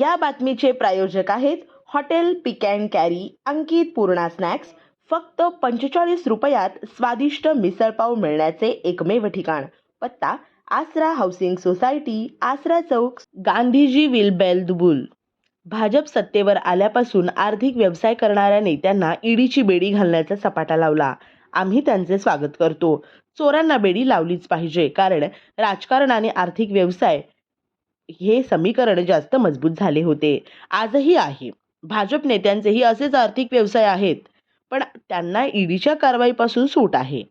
या बातमीचे प्रायोजक आहेत hotel pick and carry Ankit Purna snacks. फक्त पंचेचाळीस रुपयात स्वादिष्ट मिसळपाव मिळण्याचे एकमेव ठिकाण. पत्ता आसरा हाऊसिंग सोसायटी आसरा चौक Gandhiji will bell the bull. Bhajap सत्तेवर आल्यापासून आर्थिक व्यवसाय करणाऱ्या नेत्यांना ईडीची बेडी घालण्याचा सपाटा लावला. आम्ही त्यांचे स्वागत करतो. चोरांना बेडी लावलीच पाहिजे कारण राजकारण आणि आर्थिक व्यवसाय हे समीकरण जास्त मजबूत झाले होते. आजही आहे. भाजप नेत्यांचेही असेच आर्थिक व्यवसाय आहेत. पण त्यांना ईडीच्या कारवाईपासून सूट आहे.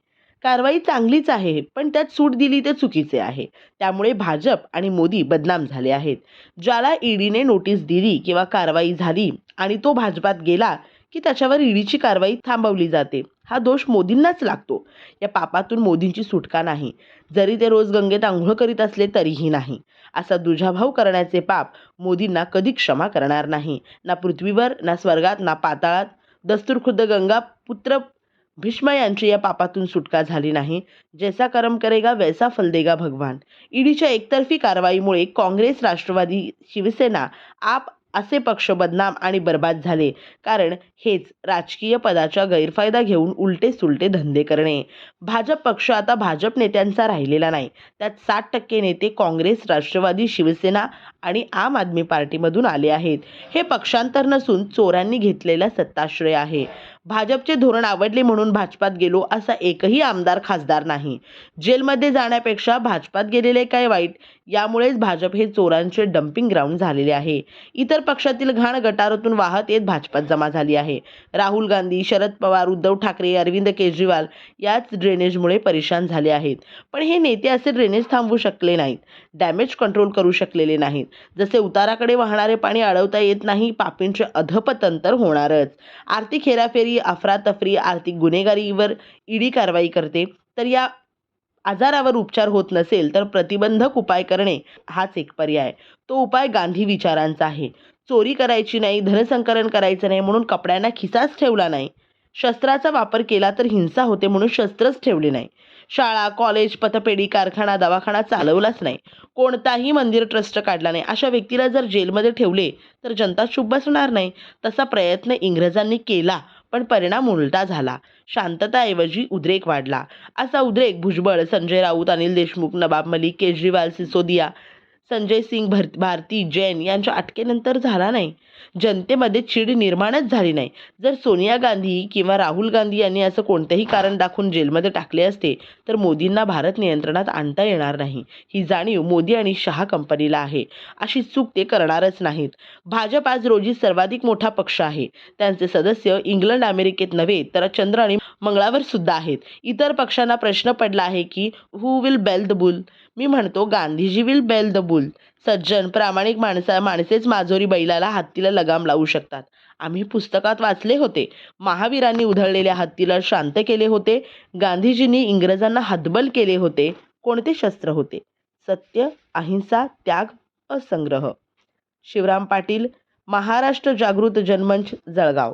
कारवाई चांगलीच आहे पण त्यात सूट दिली ते चुकीचे आहे. त्यामुळे भाजप आणि मोदी बदनाम झाले आहेत. ज्याला ईडीने नोटीस दिली किंवा कारवाई झाली आणि तो भाजपात गेला की त्याच्यावर ईडीची कारवाई थांबवली जाते. हा दोष मोदींनाच लागतो. या पापातून मोदींची सुटका नाही. जरी ते रोज गंगेत आंघोळ करीत असले तरीही नाही. असा दुजाभाव करण्याचे पाप मोदींना कधी क्षमा करणार नाही. ना पृथ्वीवर ना स्वर्गात ना पाताळात. दस्तूरखुद्द गंगा पुत्र भीष्म यांची या पापातून सुटका झाली नाही. जैसा कर्म करेगा वैसा फल देगा भगवान. ईडीच्या एकतर्फी कारवाईमुळे काँग्रेस राष्ट्रवादी शिवसेना आप असे पक्ष बदनाम आणि बर्बाद झाले. कारण हेच राजकीय पदाचा गैरफायदा घेऊन उलटे सुलटे धंदे करणे. भाजप पक्ष आता भाजप नेत्यांचा राहिलेला नाही. त्यात साठ टक्के नेते काँग्रेस राष्ट्रवादी शिवसेना आणि आम आदमी पार्टीमधून आले आहेत. हे पक्षांतर नसून चोरांनी घेतलेला सत्ताश्रय आहे. भाजपचे धोरण आवडले म्हणून भाजपात गेलो असा एकही आमदार खासदार नाही. जेलमध्ये जाण्यापेक्षा भाजपात गेलेले काय वाईट? यामुळेच भाजप हे चोरांचे डम्पिंग ग्राउंड झालेले आहे. इतर पक्षातील घाण गटारातून वाहत येत भाजपात जमा झाली आहे. राहुल गांधी शरद पवार उद्धव ठाकरे अरविंद केजरीवाल याच ड्रेनेजमुळे परेशान झाले आहेत. पण हे नेते असे ड्रेनेज थांबवू शकले नाहीत. डॅमेज कंट्रोल करू शकलेले नाहीत. जसे उताराकडे वाहणारे पाणी अडवता येत नाही पापींचे अधपतन तर होणारच. आर्थिक हेराफेरी अफरातफरी आर्थिक गुन्हेगारीवर ईडी कारवाई करते. तर या आजारावर उपचार होत नसेल तर प्रतिबंधक उपाय करणे हाच एक पर्याय. तो उपाय गांधी विचारांचा आहे. चोरी करायची नाही धनसंकलन करायचं नाही म्हणून कपड्यांना खिसाच ठेवला नाही. शस्त्राचा वापर केला तर हिंसा होते म्हणून शस्त्रच ठेवले नाही. शाळा कॉलेज पतपेढी कारखाना दवाखाना चालवलाच नाही. कोणताही मंदिर ट्रस्ट काढला नाही. अशा व्यक्तीला जर जेलमध्ये ठेवले तर जनता शुभ बसणार नाही. तसा प्रयत्न इंग्रजांनी केला पण परिणाम उलटा झाला. शांतताऐवजी उद्रेक वाढला. असा उद्रेक भुजबळ संजय राऊत अनिल देशमुख नवाब मलिक केजरीवाल सिसोदिया संजय सिंग भर भारती जैन यांच्या अटकेनंतर झाला नाही. जनतेमध्ये चीड निर्माणच झाली नाही. जर सोनिया गांधी किंवा राहुल गांधी यांनी असं कोणतेही कारण दाखवून जेलमध्ये टाकले असते तर मोदींना भारत नियंत्रणात आणता येणार नाही. ही जाणीव मोदी आणि शहा कंपनीला आहे. अशी चूक ते करणारच नाहीत. भाजप आज रोजी सर्वाधिक मोठा पक्ष आहे. त्यांचे सदस्य इंग्लंड अमेरिकेत नव्हे तर चंद्र आणि मंगळावर सुद्धा आहेत. इतर पक्षांना प्रश्न पडला आहे की who will bell the bull मी म्हणतो Gandhiji will bell the bull सज्जन प्रामाणिक माणसा माणसेच माजोरी बैलाला हत्तीला लगाम लावू शकतात. आम्ही पुस्तकात वाचले होते. महावीरांनी उधळलेल्या हत्तीला शांत केले होते. गांधीजींनी इंग्रजांना हतबल केले होते. कोणते शस्त्र होते? सत्य अहिंसा त्याग असंग्रह. शिवराम पाटील महाराष्ट्र जागृत जनमंच जळगाव.